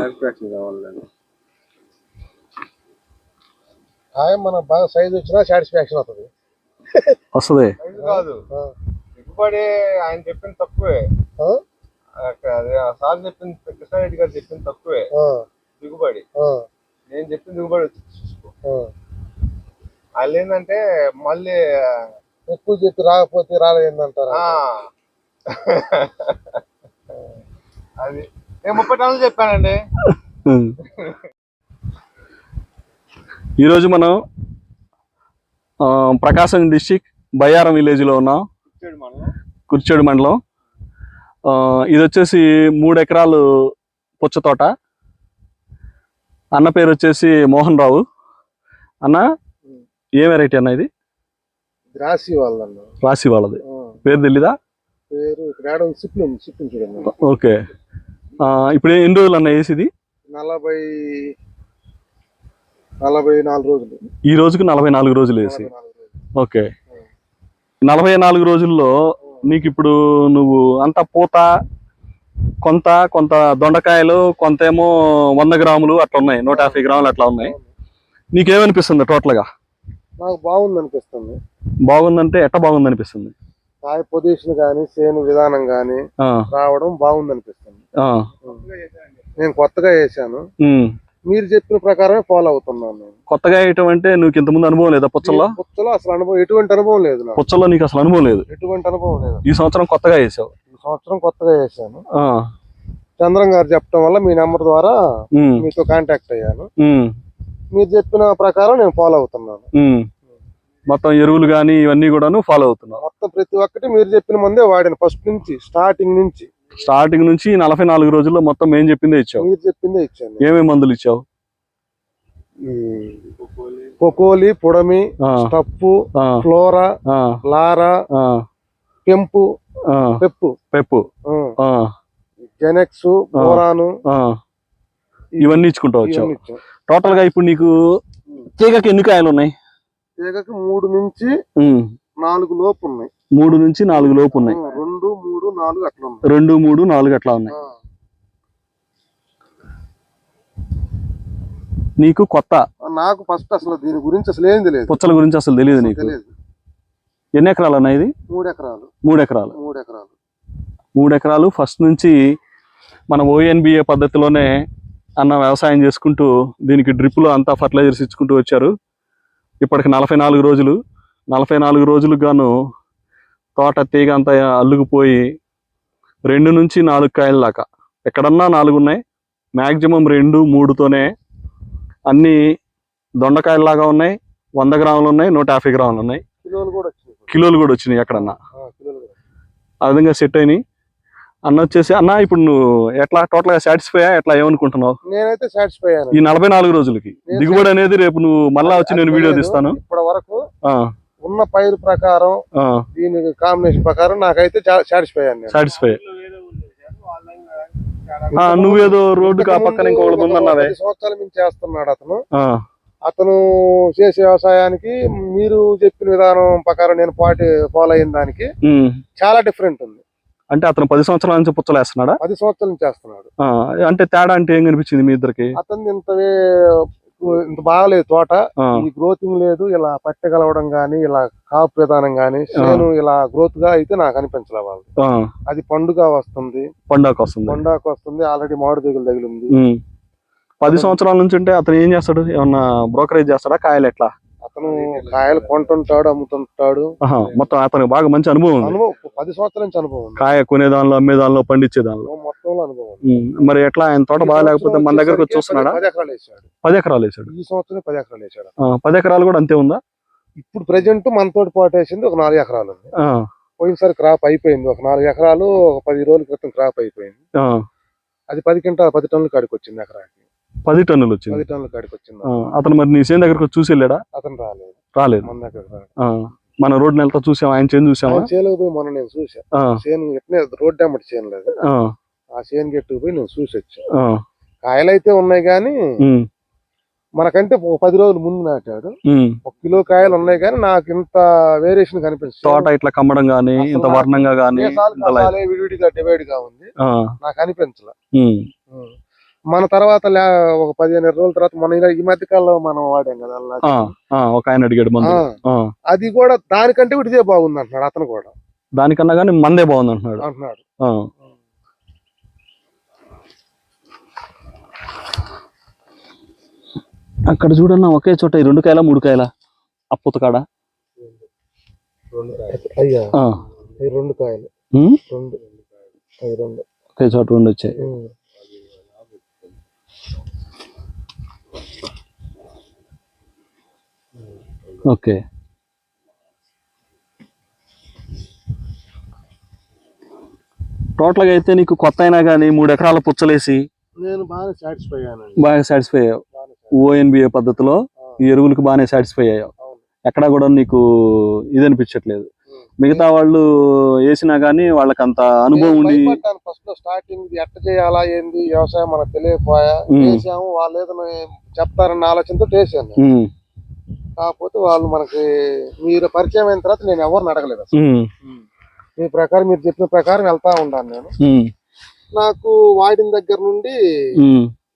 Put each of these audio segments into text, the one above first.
Satisfaction కావాలండి కాయ మన బాగా సైజ్ వచ్చినా సాటిస్ఫాక్షన్ అవుతుంది వస్తుంది. కాదు. దిగుబడి ఆయన చెప్పింది తక్కువే. ఆ? అక్కడ అదే ఆ సార్ చెప్పింది కృష్ణారెడ్డి గారు చెప్పింది తక్కువే. దిగుబడి. నేను చెప్పిన దిగుబడి వాళ్ళు ఏంటంటే మళ్ళీ ఎక్కువ చెప్పి రాకపోతే రాలేదంటారా. ఆ, అది. ముప్పై టన్నులు చెప్పానండి. ఈరోజు మనం ప్రకాశం డిస్టిక్ బయ్యారం విలేజ్లో ఉన్నాం కుర్చేడు మండలం. ఇది వచ్చేసి మూడు ఎకరాలు పుచ్చ తోట. అన్న పేరు వచ్చేసి మోహన్ రావు. అన్న ఏ వెరైటీ అన్న ఇది? రాసి వాళ్ళన్న రాసి వాళ్ళది. పేరు తెలీదా? పేరు ఓకే. ఇప్పుడు ఎన్ని రోజులు అన్న వేసిది నలభై నలభై నాలుగు రోజులు. ఈ రోజుకి నలభై నాలుగు రోజులు వేసి. ఓకే. నలభై నాలుగు రోజుల్లో నీకు ఇప్పుడు నువ్వు అంత పూత కొంత కొంత దొండకాయలు కొంత ఏమో వంద గ్రాములు అట్లా ఉన్నాయి. నూట యాభై గ్రాములు అట్లా ఉన్నాయి. నీకేమనిపిస్తుంది టోటల్గా? నాకు బాగుంది అనిపిస్తుంది బాగుందంటే ఎట్ట బాగుంది అనిపిస్తుంది కాయ పొజిషన్ కానీ చేను విధానం ఆ, రావడం బాగుంది అనిపిస్తుంది నేను కొత్తగా వేసాను. మీరు చెప్పిన ప్రకారమే ఫాలో అవుతున్నాను. నేను కొత్తగా వేయటం అంటే నీకు ఇంతకుముందు అనుభవం లేదా పుచ్చల్లో? పుచ్చలో అసలు అనుభవం ఎటువంటి అనుభవం లేదు నాకు. పుచ్చల్లో నీకు అసలు అనుభవం లేదు. ఎటువంటి అనుభవం లేదు. ఈ సంవత్సరం కొత్తగా వేసావు. ఈ సంవత్సరం కొత్తగా వేసాను చంద్రం గారు చెప్పడం వల్ల మీ నెంబర్ ద్వారా మీతో కాంటాక్ట్ అయ్యాను. మీరు చెప్పిన ప్రకారం నేను ఫాలో అవుతున్నాను. మొత్తం ఎరువులు కానీ ఇవన్నీ కూడాను ఫాలో అవుతున్నావు మొత్తం ప్రతి ఒక్కటి మీరు చెప్పిన మందే వాడాను. ఫస్ట్ నుంచి స్టార్టింగ్ నుంచి. స్టార్టింగ్ నుంచి నలభై నాలుగు రోజుల్లో మొత్తం ఏం చెప్పిందే ఇచ్చావు మీరు చెప్పిందే ఇచ్చాను ఏమేమి మందులు ఇచ్చావు? ఈ పొకోలి పొడమి స్టప్పు ఫ్లోరా లారా పెంపు పెప్పు. పెప్పు. జెనెక్స్ బోరాను. ఇవన్నీ ఇచ్చుకుంటూ వచ్చావు. టోటల్గా ఇప్పుడు నీకు తీగకి ఎన్ని కాయలు ఉన్నాయి? తీగకి మూడు నుంచి నాలుగు లోపు ఉన్నాయి. మూడు నుంచి నాలుగు లోపు ఉన్నాయి. రెండు మూడు నాలుగు అట్లా ఉన్నాయి. రెండు మూడు నాలుగు అట్లా ఉన్నాయి. నీకు కొత్త నాకు ఫస్ట్ అసలు దీని గురించి అసలు ఏం తెలియదు. పుచ్చల గురించి అసలు తెలియదు నీకు. ఎన్ని ఎకరాలు అన్న ఇది? మూడు ఎకరాలు. మూడు ఎకరాలు. మూడు ఎకరాలు. మూడు ఎకరాలు. ఫస్ట్ నుంచి మన ఓఎన్బిఏ పద్ధతిలోనే అన్న వ్యవసాయం చేసుకుంటూ దీనికి డ్రిప్లో అంతా ఫర్టిలైజర్స్ ఇచ్చుకుంటూ వచ్చారు. ఇప్పటికి నలభై నాలుగు రోజులు నలభై నాలుగు రోజులకు గాను తోట తీగ అంతా అల్లుకుపోయి రెండు నుంచి నాలుగు కాయల దాకా. ఎక్కడన్నా నాలుగు ఉన్నాయి. మ్యాక్సిమం రెండు మూడుతోనే అన్ని దొండకాయల్లాగా ఉన్నాయి. వంద గ్రాములు ఉన్నాయి నూట యాభై గ్రాములు ఉన్నాయి. కిలోలు కూడా వచ్చినాయి. ఇప్పుడు. కిలోలు కూడా వచ్చినాయి ఎక్కడన్నా. ఆ విధంగా సెట్ అయినాయి. అన్న వచ్చేసి అన్న ఇప్పుడు నువ్వు ఎట్లా టోటల్గా సాటిస్ఫై ఎట్లా ఏమనుకుంటున్నావు? నేనైతే సాటిస్ఫై అయ్యాను. ఈ నలభై నాలుగు రోజులకి. దిగుబడి అనేది రేపు నువ్వు మళ్ళా వచ్చి నేను వీడియో తీస్తాను. ఇప్పటి వరకు ఆ, ఉన్న పైరు ప్రకారం ఆ, దీని కాంబినేషన్ ప్రకారం నాకైతే సాటిస్ఫై నేను. సాటిస్ఫై. ఆ, నువ్వేదో రోడ్డుకి ఆ పక్కన ఇంకొకటి సంవత్సరాల నుంచి చేస్తున్నాడు అతను. ఆ, అతను చేసే వ్యవసాయానికి మీరు చెప్పిన విధానం ప్రకారం నేను పాటి ఫాలో అయిన దానికి. చాలా డిఫరెంట్ ఉంది. అంటే అతను పది సంవత్సరాల నుంచి పుచ్చలేస్తున్నాడా? పది సంవత్సరాల నుంచి చేస్తున్నాడు. ఆ, అంటే తేడా అంటే ఏం కనిపించింది మీ ఇద్దరికి? అతను ఇంతవే ఇంత బాగలేదు తోట. ఈ గ్రోతింగ్ లేదు ఇలా పట్టగలవడం గానీ ఇలా కాపు విధానం గానీ నేను ఇలా గ్రోత్గా అయితే నాకు అనిపించలే వాళ్ళు అది పండుగ వస్తుంది. పండాకు వస్తుంది. పండుగ వస్తుంది ఆల్రెడీ మామిడి దిగులు తగిలింది. పది సంవత్సరాల నుంచి అంటే అతను ఏం చేస్తాడు? ఏమన్నా బ్రోకరేజ్ చేస్తాడా? కాయలు ఎట్లా? అతను కాయలు కొంటుంటాడు అమ్ముతుంటాడు. మొత్తం అతనికి బాగా మంచి అనుభవం ఉంది. అనుభవం పది సంవత్సరాల నుంచి అనుభవం ఉంది. కాయ కొనే దానిలో అమ్మే దానిలో పండించే దానిలో మొత్తంలో అనుభవం మరి ఎట్లా ఆయన తోట బాగా లేకపోతే మన దగ్గరకు వచ్చి చూస్తున్నాడా పది ఎకరాలు వేసాడు. పది ఎకరాలు వేసాడు. ఈ సంవత్సరం పది ఎకరాలు వేసాడు. ఆ, పది ఎకరాలు కూడా అంతే ఉందా? ఇప్పుడు ప్రజెంట్ మనతోటి పాటు వేసింది ఒక నాలుగు ఎకరాలు ఉంది. పోయినసారి క్రాప్ అయిపోయింది. ఒక నాలుగు ఎకరాలు ఒక పది రోజుల క్రితం క్రాప్ అయిపోయింది. ఆ, అది పది కింట పది టన్నుల కాడికి వచ్చింది ఎకరాకి పది టన్నులు వచ్చింది. పది టన్నుల కాడికి వచ్చింది. అతను మరి నీ సేన్ దగ్గరకు చూసి వెళ్ళాడా? అతను రాలేదు. రాలేదు. మన దగ్గర మన రోడ్డు నెలతో చూసాం ఆయన చేను చూసామా చేనుకు పోయి మొన్న నేను చూసా ఆ, చేను ఎట్నే రోడ్డు అమ్మటి చేను లేదు. ఆ, చేను గెట్టుకు పోయి నేను చూసి వచ్చా. కాయలు అయితే ఉన్నాయి కానీ మనకంటే పది రోజులు ముందు నాటాడు. ఒక కిలో కాయలు ఉన్నాయి కానీ నాకు ఇంత వేరియేషన్ కనిపిస్తుంది తోట ఇట్లా కమ్మడం గానీ ఇంత వర్ణంగా గానీ విడివిడిగా డివైడ్గా ఉంది నాకు అనిపించలే. మన తర్వాత ఒక పదిహేను ఇరవై రోజుల తర్వాత మన ఈ మధ్య కాలంలో మనం వాడాం కదా అలా. ఆ, ఆ, ఒక ఆయన అడిగాడు మందు. ఆ, ఆ, అది కూడా దానికంటే ఇదే బాగుంది అంటున్నాడు అతను కూడా. దానికన్నా కానీ మందే బాగుంది అంటున్నాడు. అంటున్నాడు ఆ. అక్కడ చూడన్న ఒకే చోట ఈ రెండు కాయల మూడు కాయల? అప్పుత కాడ. అయ్యా ఆ. ఈ రెండు కాయలు. రెండు ఒకే చోట రెండు వచ్చాయి. ఓకే. టోటల్గా అయితే నీకు కొత్త అయినా కానీ మూడు ఎకరాల పుచ్చలేసి నేను బాగా సాటిస్ఫై అయ్యానండి. బాగా సాటిస్ఫై అయ్యావు. ఓఎన్బిఏ పద్ధతిలో ఈ ఎరువులకు బాగానే సాటిస్ఫై అయ్యావు. ఎక్కడా కూడా నీకు ఇది అనిపించట్లేదు. మిగతా వాళ్ళు వేసినా కానీ వాళ్ళకి అంత అనుభవం ఉండి ఫస్ట్లో స్టార్టింగ్ ఎట్ట చేయాలా ఏంది వ్యవసాయం మనకు. చేసాము వాళ్ళు ఏదైనా చెప్తారన్న ఆలోచనతో చేశాను కాకపోతే వాళ్ళు మనకి మీరు పరిచయం అయిన తర్వాత నేను ఎవరిని అడగలేదు అసలు. మీ ప్రకారం మీరు చెప్పిన ప్రకారం వెళ్తా ఉన్నాను నేను. నాకు వాడిన దగ్గర నుండి.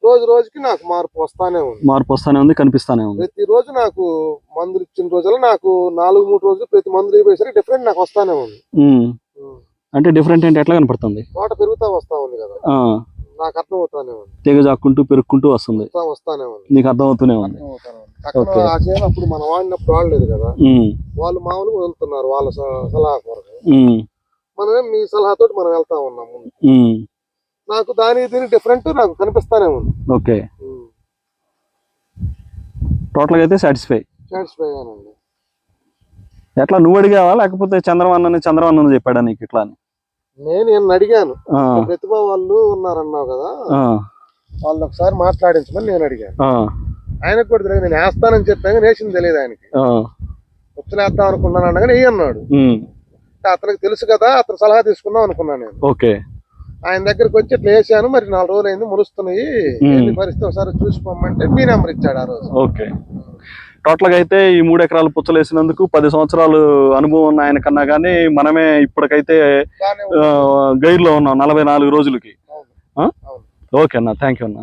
రోజు రోజుకి నాకు మార్పు వస్తానే ఉంది. మార్పు వస్తానే ఉంది కనిపిస్తానే ఉంది. ప్రతి రోజు నాకు మందులు ఇచ్చిన రోజుల్లో నాకు నాలుగు మూడు రోజులు ప్రతి మందులు ఇవ్వేసరికి డిఫరెంట్ నాకు వస్తానే ఉంది. ఉమ్. అంటే డిఫరెంట్ అంటే ఎట్లా కనపడుతుంది? తోట పెరుగుతా వస్తా ఉంది కదా. ఆ, నాకు అర్థం అవుతానే ఉంది. తెగ జాక్కుంటూ పెరుక్కుంటూ వస్తుంది. వస్తా వస్తానే ఉంది. నీకు అర్థమవుతూనే ఉంది. అర్థం అవుతానే ఉంది. పక్కన. ఆ చేను అప్పుడు మనం వాడినప్పుడు వాడలేదు కదా. వాళ్ళు మామూలుగా వదులుతున్నారు వాళ్ళ సలహా కొరకు. మనమే మీ సలహాతో మనం వెళ్తా ఉన్నాం ముందు. ఉమ్. నాకు దాని దీని డిఫరెంట్ నాకు కనిపిస్తానే ఉంది. ఓకే. టోటల్గా అయితే సాటిస్ఫై సాటిస్ఫై అయ్యానండి ఎట్లా నువ్వు అడిగావా? లేకపోతే చంద్రవన్నని చంద్రవన్నని చెప్పాడా నీకు ఇట్లా అని? నేను ఈయన్ని అడిగాను. ప్రతిభ వాళ్ళు ఉన్నారన్నావు కదా. వాళ్ళు ఒకసారి మాట్లాడించమని నేను అడిగాను. ఆయనకు కూడా తెలియదు. నేను వేస్తానని చెప్పాను వేసింది తెలియదు ఆయనకి. ఆ, ఉచ్చలేద్దాం అనుకున్నాను అనగానే ఏ అన్నాడు అతనికి తెలుసు కదా అతను సలహా తీసుకుందాం అనుకున్నాను నేను. ఓకే. ఆయన దగ్గరికి వచ్చి ఇట్లా వేసాను మరి నాలుగు రోజులు అయింది మురుస్తున్నాయి. పరిస్థితి? ఒకసారి చూసిపోమంటే మీ నెంబర్ ఇచ్చాడు ఆ రోజు. ఓకే. టోటల్గా అయితే ఈ మూడు ఎకరాలు పుచ్చలేసినందుకు పది సంవత్సరాలు అనుభవం ఉన్న ఆయన కన్నా కానీ మనమే ఇప్పటికైతే. గైర్లో ఉన్నాం నలభై నాలుగు రోజులకి. ఓకే అన్న. థ్యాంక్ యూ అన్న.